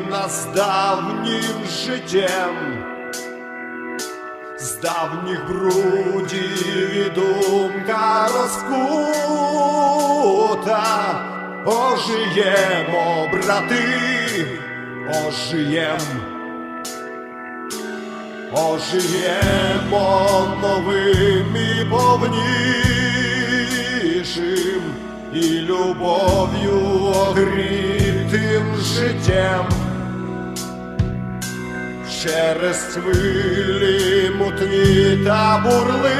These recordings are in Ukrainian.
нас давнім життям, з давніх брудів і думка розкута, ожиємо, брати, ожиєм. Ожиємо новим і повнішим, і любов'ю огрітим життям. Через хвилі мутні та бурливі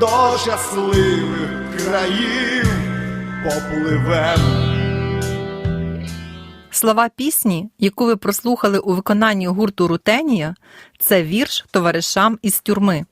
до щасливих країв попливем. Слова пісні, яку ви прослухали у виконанні гурту Рутенія, це вірш товаришам із тюрми,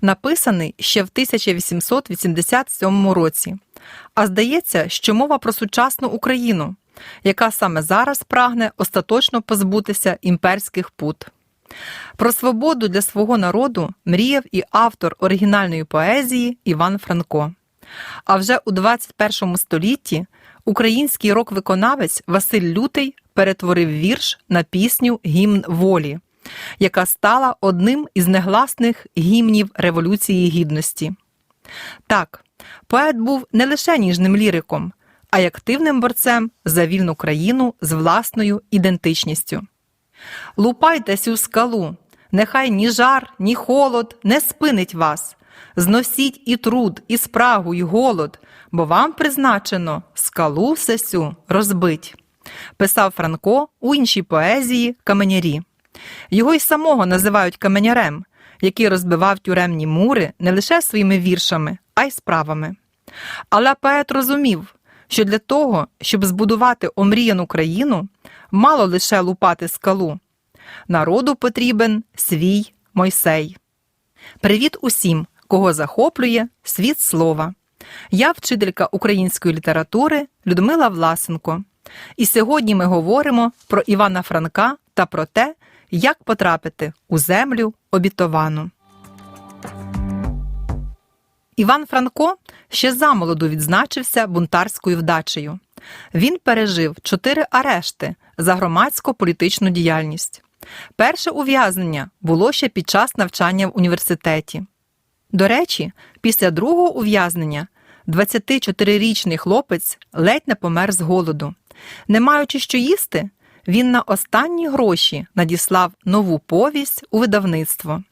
написаний ще в 1887 році. А здається, що мова про сучасну Україну, яка саме зараз прагне остаточно позбутися імперських пут. Про свободу для свого народу мріяв і автор оригінальної поезії Іван Франко. А вже у 21 столітті український рок-виконавець Василь Лютий перетворив вірш на пісню Гімн волі, яка стала одним із негласних гімнів Революції Гідності. Так, поет був не лише ніжним ліриком, а й активним борцем за вільну країну з власною ідентичністю. Лупайтесь у скалу, нехай ні жар, ні холод не спинить вас. Зносіть і труд, і спрагу, і голод, бо вам призначено скалу сесю розбить, писав Франко у іншій поезії Каменярі. Його й самого називають каменярем, який розбивав тюремні мури не лише своїми віршами, а й справами. Але поет розумів, що для того, щоб збудувати омріяну країну, мало лише лупати скалу. Народу потрібен свій Мойсей. Привіт усім, кого захоплює світ слова. Я вчителька української літератури Людмила Власенко. І сьогодні ми говоримо про Івана Франка та про те, як потрапити у землю обітовану. Іван Франко ще замолоду відзначився бунтарською вдачею. Він пережив чотири арешти за громадсько політичну діяльність. Перше ув'язнення було ще під час навчання в університеті. До речі, після другого ув'язнення 24-річний хлопець ледь не помер з голоду. Не маючи що їсти, він на останні гроші надіслав нову повість у видавництво.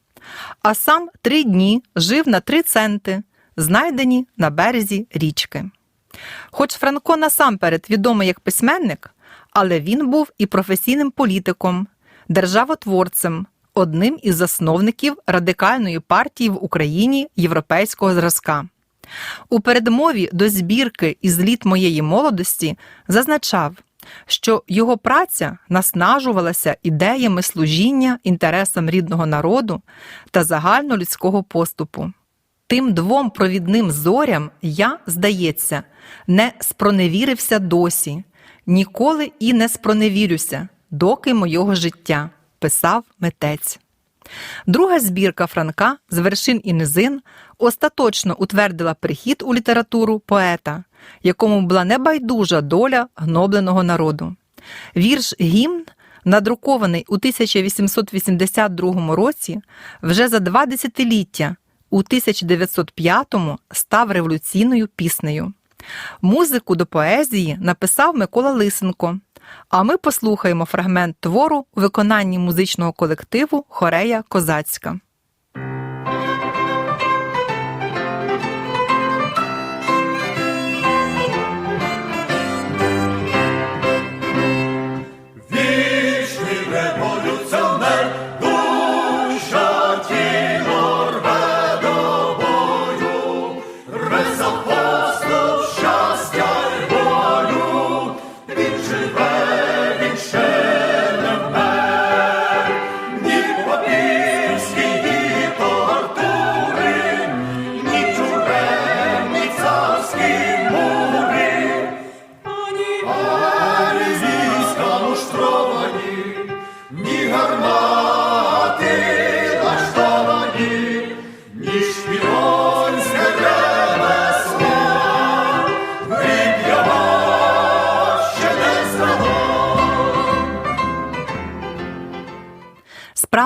А сам три дні жив на три центи, знайдені на березі річки. Хоч Франко насамперед відомий як письменник, але він був і професійним політиком, державотворцем, одним із засновників радикальної партії в Україні європейського зразка. У передмові до збірки із літ моєї молодості зазначав, що його праця наснажувалася ідеями служіння інтересам рідного народу та загальнолюдського поступу. Тим двом провідним зорям я, здається, не спроневірився досі, ніколи і не спроневірюся, доки мого життя, писав митець. Друга збірка Франка з вершин і низин остаточно утвердила прихід у літературу поета, якому була небайдужа доля гнобленого народу. Вірш Гімн, надрукований у 1882 році, вже за два десятиліття у 1905-му став революційною піснею. Музику до поезії написав Микола Лисенко. А ми послухаємо фрагмент твору у виконанні музичного колективу Хорея Козацька.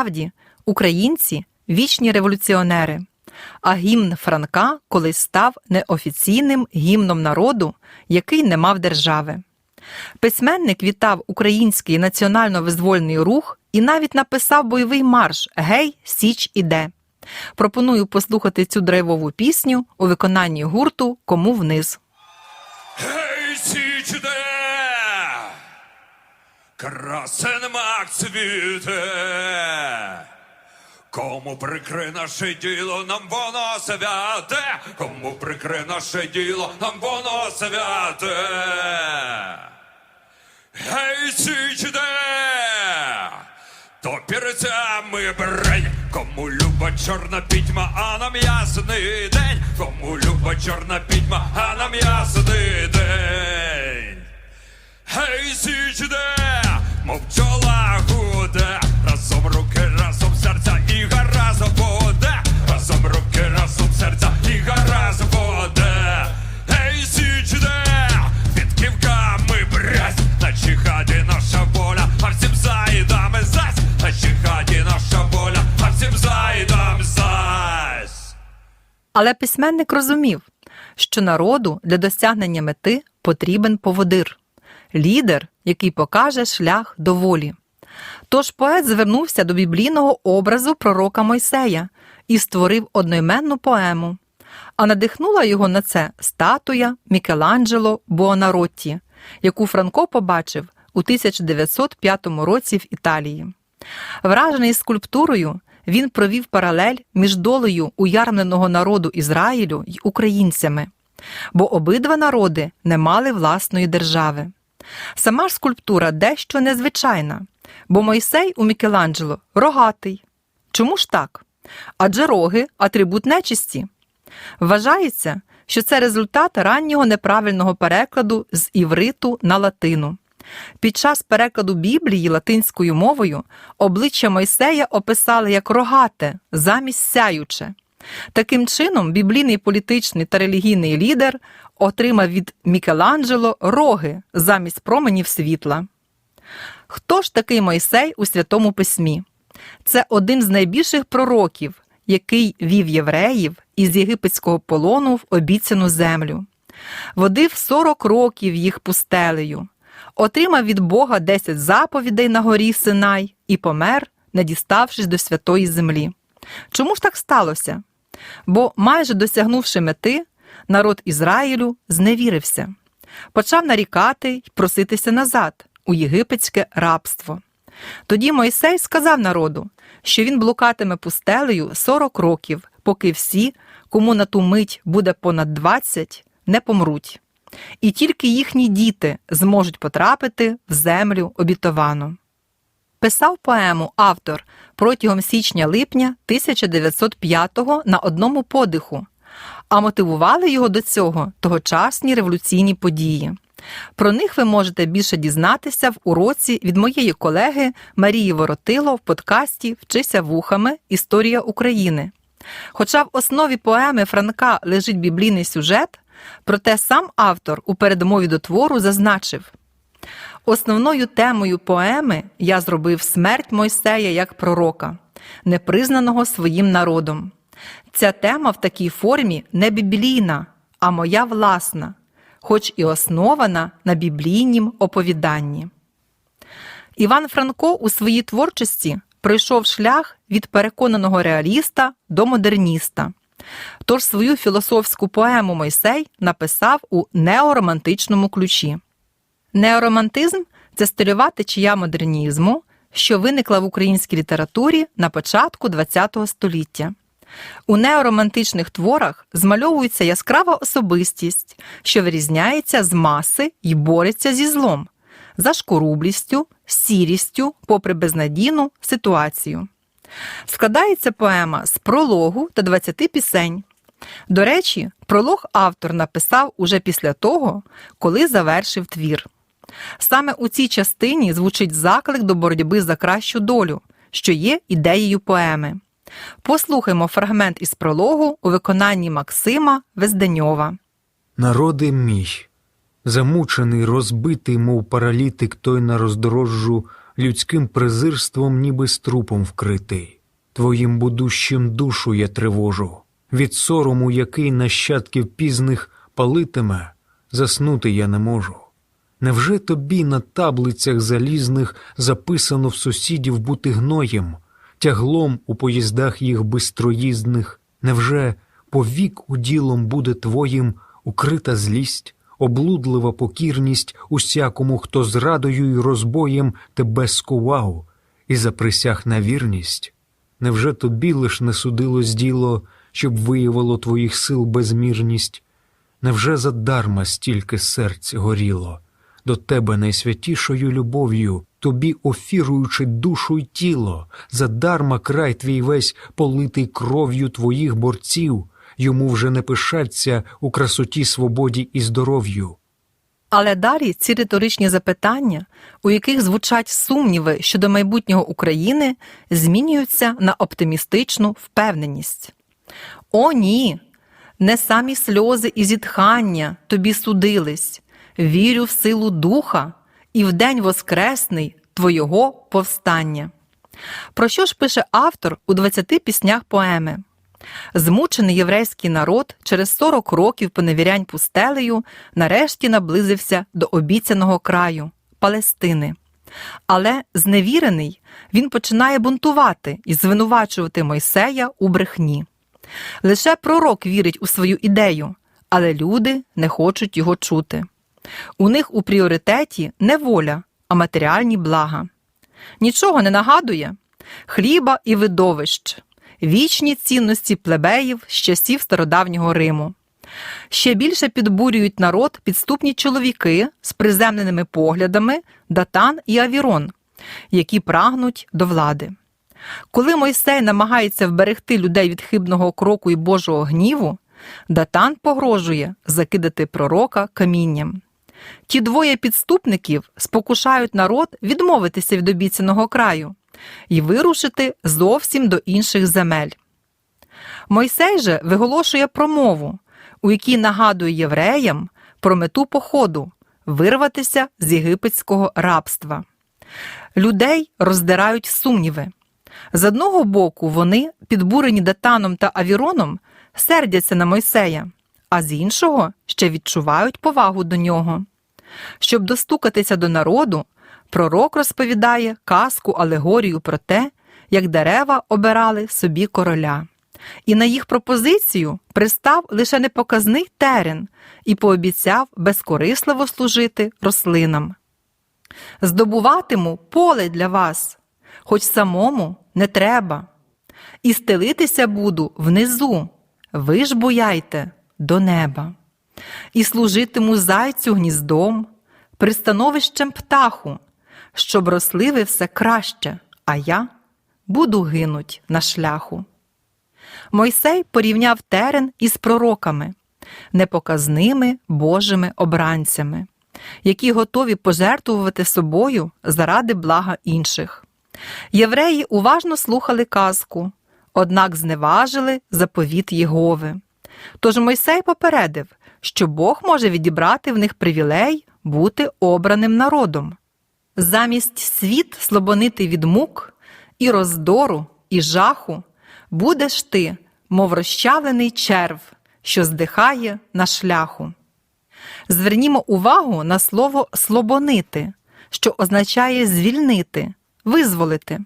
Справді, українці вічні революціонери, а гімн Франка колись став неофіційним гімном народу, який не мав держави. Письменник вітав український національно-визвольний рух і навіть написав бойовий марш Гей, Січ іде. Пропоную послухати цю драйвову пісню у виконанні гурту Кому вниз. Гей, січ де, красен мак цвіте, кому прикри наше діло, нам воно святе, кому прикри наше діло, нам воно святе. Гей, січ де, то перцями брень, кому люба чорна пітьма, а нам ясний день, кому люба чорна пітьма, а нам ясний день. Гей, січ де, мов пчола гуде, разом руки, разом серця і гаразд буде, разом руки, разом серця і гаразд буде. Гей, січ де, під ківками брязь, на чихаді наша воля, а всім зайдами зась, на чихаді наша воля, а всім зайдам зась. Але письменник розумів, що народу для досягнення мети потрібен поводир, лідер, який покаже шлях до волі. Тож поет звернувся до біблійного образу пророка Мойсея і створив одноіменну поему. А надихнула його на це статуя Мікеланджело Буонаротті, яку Франко побачив у 1905 році в Італії. Вражений скульптурою, він провів паралель між долею уярмленого народу Ізраїлю й українцями, бо обидва народи не мали власної держави. Сама ж скульптура дещо незвичайна, бо Мойсей у Мікеланджело рогатий. Чому ж так? Адже роги атрибут нечисті. Вважається, що це результат раннього неправильного перекладу з івриту на латину. Під час перекладу Біблії латинською мовою обличчя Мойсея описали як рогате замість сяюче. Таким чином, біблійний політичний та релігійний лідер отримав від Мікеланджело роги замість променів світла. Хто ж такий Мойсей у Святому Письмі? Це один з найбільших пророків, який вів євреїв із єгипетського полону в обіцяну землю. Водив 40 років їх пустелею, отримав від Бога 10 заповідей на горі Синай і помер, не діставшись до святої землі. Чому ж так сталося? Бо, майже досягнувши мети, народ Ізраїлю зневірився, почав нарікати й проситися назад у єгипетське рабство. Тоді Мойсей сказав народу, що він блукатиме пустелею 40 років, поки всі, кому на ту мить буде понад 20, не помруть. І тільки їхні діти зможуть потрапити в землю обітовану. Писав поему автор протягом січня-липня 1905-го на одному подиху, а мотивували його до цього тогочасні революційні події. Про них ви можете більше дізнатися в уроці від моєї колеги Марії Воротило в подкасті Вчися вухами Історія України. Хоча в основі поеми Франка лежить біблійний сюжет, проте сам автор у передмові до твору зазначив: Основною темою поеми я зробив смерть Мойсея як пророка, непризнаного своїм народом. Ця тема в такій формі не біблійна, а моя власна, хоч і основана на біблійнім оповіданні. Іван Франко у своїй творчості пройшов шлях від переконаного реаліста до модерніста. Тож свою філософську поему Мойсей написав у неоромантичному ключі. Неоромантизм це стильова течія модернізму, що виникла в українській літературі на початку ХХ століття. У неоромантичних творах змальовується яскрава особистість, що вирізняється з маси і бореться зі злом, зашкорублістю, сірістю, попри безнадійну ситуацію. Складається поема з прологу та 20 пісень. До речі, пролог автор написав уже після того, коли завершив твір. Саме у цій частині звучить заклик до боротьби за кращу долю, що є ідеєю поеми. Послухаймо фрагмент із прологу у виконанні Максима Везdenьова. Народи мій, замучений, розбитий, мов паралітик той на роздорожжу людським презирством, ніби з трупом вкритий. Твоїм будущим душу я тривожу, від сорому, який нащадків пізних палитиме, заснути я не можу. Невже тобі на таблицях залізних записано в сусідів бути гноєм, тяглом у поїздах їх бистроїздних? Невже повік уділом буде твоїм укрита злість, облудлива покірність усякому, хто зрадою й розбоєм тебе скував і заприсяг на вірність? Невже тобі лиш не судилось діло, щоб виявило твоїх сил безмірність? Невже задарма стільки серць горіло? До тебе найсвятішою любов'ю, тобі офіруючи душу й тіло, задарма край твій весь политий кров'ю твоїх борців, йому вже не пишаться у красоті, свободі і здоров'ю. Але далі ці риторичні запитання, у яких звучать сумніви щодо майбутнього України, змінюються на оптимістичну впевненість. О, ні! Не самі сльози і зітхання тобі судились. Вірю в силу духа і в день воскресний твого повстання. Про що ж пише автор у 20 піснях поеми? Змучений єврейський народ через 40 років поневірянь пустелею нарешті наблизився до обіцяного краю Палестини. Але зневірений він починає бунтувати і звинувачувати Мойсея у брехні. Лише пророк вірить у свою ідею, але люди не хочуть його чути. У них у пріоритеті не воля, а матеріальні блага. Нічого не нагадує хліба і видовищ, вічні цінності плебеїв з часів стародавнього Риму. Ще більше підбурюють народ підступні чоловіки з приземленими поглядами Датан і Авірон, які прагнуть до влади. Коли Мойсей намагається вберегти людей від хибного кроку і Божого гніву, Датан погрожує закидати пророка камінням. Ті двоє підступників спокушають народ відмовитися від обіцяного краю і вирушити зовсім до інших земель. Мойсей же виголошує промову, у якій нагадує євреям про мету походу вирватися з єгипетського рабства. Людей роздирають сумніви. З одного боку, вони, підбурені Датаном та Авіроном, сердяться на Мойсея, а з іншого ще відчувають повагу до нього. Щоб достукатися до народу, пророк розповідає казку алегорію про те, як дерева обирали собі короля. І на їх пропозицію пристав лише непоказний терен і пообіцяв безкорисливо служити рослинам. Здобуватиму поле для вас, хоч самому не треба. І стелитися буду внизу, ви ж буяйте до неба. І служитиму зайцю гніздом, пристановищем птаху, щоб росли ви все краще, а я буду гинуть на шляху. Мойсей порівняв терен із пророками, непоказними Божими обранцями, які готові пожертвувати собою заради блага інших. Євреї уважно слухали казку, однак зневажили заповіт Єгови. Тож Мойсей попередив, що Бог може відібрати в них привілей бути обраним народом. Замість світ слабонити від мук і роздору, і жаху, будеш ти, мов розчавлений черв, що здихає на шляху. Звернімо увагу на слово слобонити, що означає звільнити, визволити.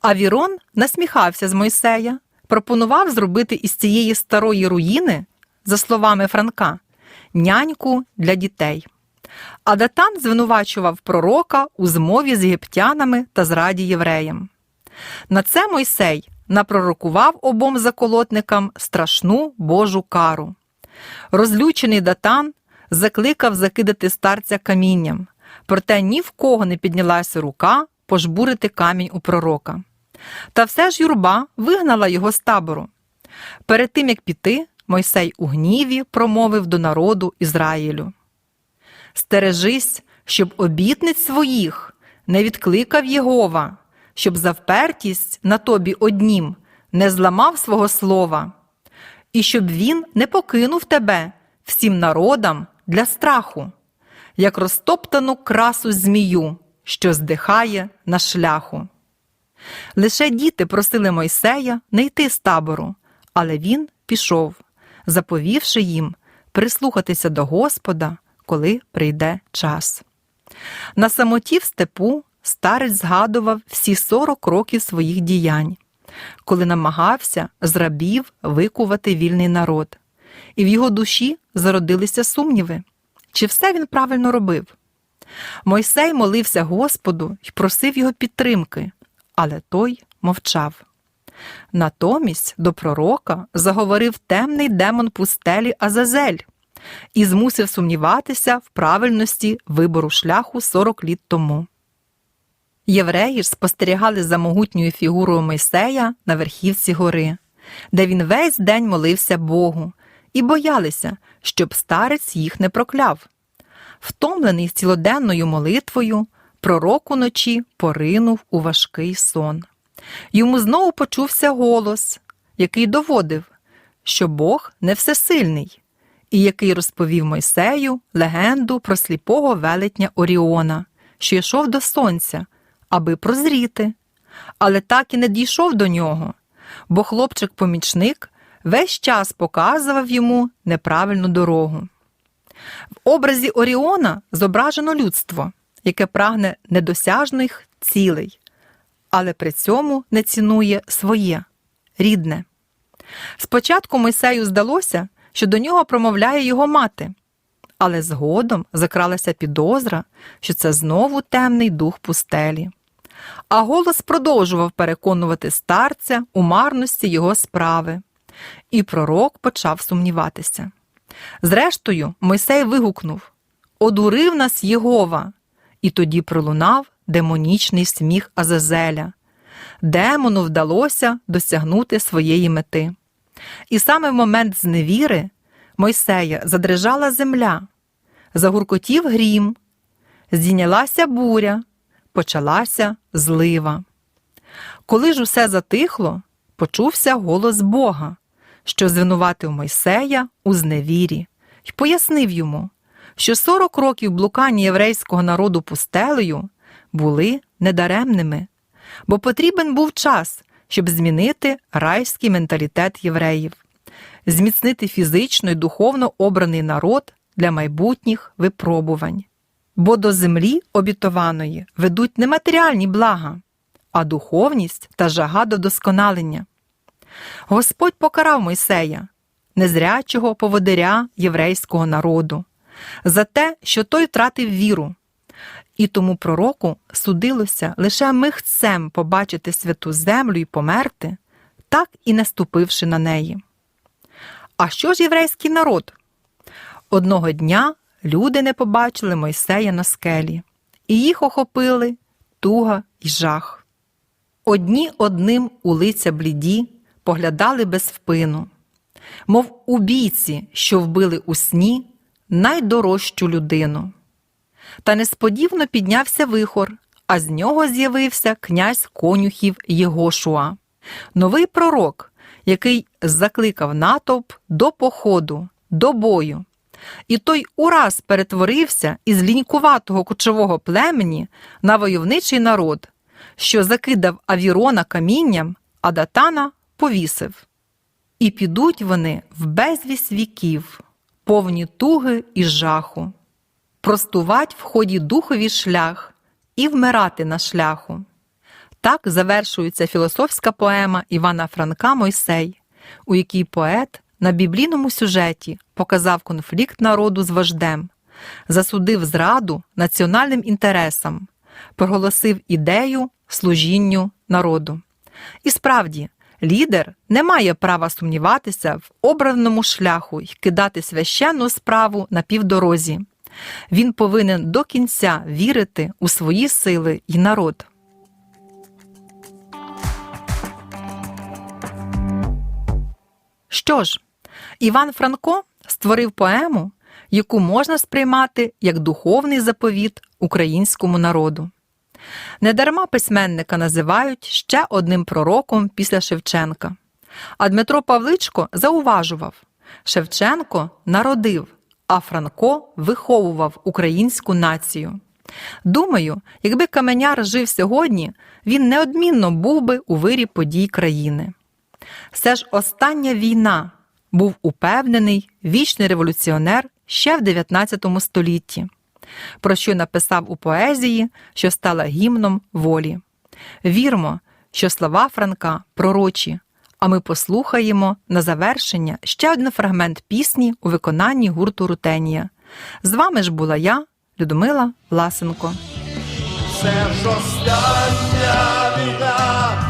Авірон насміхався з Мойсея, пропонував зробити із цієї старої руїни, за словами Франка, няньку для дітей. А Датан звинувачував пророка у змові з єгиптянами та зраді євреям. На це Мойсей напророкував обом заколотникам страшну Божу кару. Розлючений Датан закликав закидати старця камінням, проте ні в кого не піднялася рука пожбурити камінь у пророка. Та все ж юрба вигнала його з табору. Перед тим як піти, Мойсей у гніві промовив до народу Ізраїлю. Стережись, щоб обітниць своїх не відкликав Єгова, щоб за впертість на тобі однім не зламав свого слова, і щоб він не покинув тебе всім народам для страху, як розтоптану красу змію, що здихає на шляху. Лише діти просили Мойсея не йти з табору, але він пішов, заповівши їм прислухатися до Господа, коли прийде час. На самоті в степу старець згадував всі сорок років своїх діянь, коли намагався з рабів викувати вільний народ, і в його душі зародилися сумніви, чи все він правильно робив. Мойсей молився Господу і просив його підтримки, але той мовчав. Натомість до пророка заговорив темний демон пустелі Азазель і змусив сумніватися в правильності вибору шляху 40 літ тому. Євреї ж спостерігали за могутньою фігурою Мойсея на верхівці гори, де він весь день молився Богу, і боялися, щоб старець їх не прокляв. Втомлений цілоденною молитвою, пророк уночі поринув у важкий сон. Йому знову почувся голос, який доводив, що Бог не всесильний, і який розповів Мойсею легенду про сліпого велетня Оріона, що йшов до сонця, аби прозріти, але так і не дійшов до нього, бо хлопчик-помічник весь час показував йому неправильну дорогу. В образі Оріона зображено людство, яке прагне недосяжних цілей, але при цьому не цінує своє рідне. Спочатку Мойсею здалося, що до нього промовляє його мати, але згодом закралася підозра, що це знову темний дух пустелі. А голос продовжував переконувати старця у марності його справи, і пророк почав сумніватися. Зрештою, Мойсей вигукнув Одурив нас Єгова, і тоді пролунав демонічний сміх Азазеля. Демону вдалося досягнути своєї мети. І саме в момент зневіри Мойсея задрижала земля, загуркотів грім, здійнялася буря, почалася злива. Коли ж усе затихло, почувся голос Бога, що звинуватив Мойсея у зневірі, й пояснив йому, що 40 років блукання єврейського народу пустелею були недаремними, бо потрібен був час, щоб змінити райський менталітет євреїв, зміцнити фізично і духовно обраний народ для майбутніх випробувань. Бо до землі обітованої ведуть не матеріальні блага, а духовність та жага до досконалення. Господь покарав Мойсея, незрячого поводиря єврейського народу, за те, що той втратив віру, і тому пророку судилося лише михцем побачити святу землю і померти, так і не ступивши на неї. А що ж єврейський народ? Одного дня люди не побачили Мойсея на скелі, і їх охопили туга й жах. Одні одним у лиця бліді поглядали без впину, мов убійці, що вбили у сні найдорожчу людину. Та несподівано піднявся вихор, а з нього з'явився князь конюхів Єгошуа, новий пророк, який закликав натовп до походу, до бою. І той ураз перетворився із лінькуватого кочового племені на войовничий народ, що закидав Авірона камінням, а датана повісив. І підуть вони в безвість віків, повні туги і жаху, простувать в ході духові шлях і вмирати на шляху. Так завершується філософська поема Івана Франка Мойсей, у якій поет на біблійному сюжеті показав конфлікт народу з вождем, засудив зраду національним інтересам, проголосив ідею служінню народу. І справді, лідер не має права сумніватися в обраному шляху й кидати священну справу на півдорозі. Він повинен до кінця вірити у свої сили й народ. Що ж, Іван Франко створив поему, яку можна сприймати як духовний заповіт українському народу. Недарма письменника називають ще одним пророком після Шевченка. А Дмитро Павличко зауважував Шевченко народив, а Франко виховував українську націю. Думаю, якби каменяр жив сьогодні, він неодмінно був би у вирі подій країни. Все ж остання війна був упевнений вічний революціонер ще в 19 столітті, про що написав у поезії, що стала гімном волі. Вірмо, що слова Франка пророчі, а ми послухаємо на завершення ще один фрагмент пісні у виконанні гурту Рутенія. З вами ж була я, Людмила Власенко. Це ж остання війна,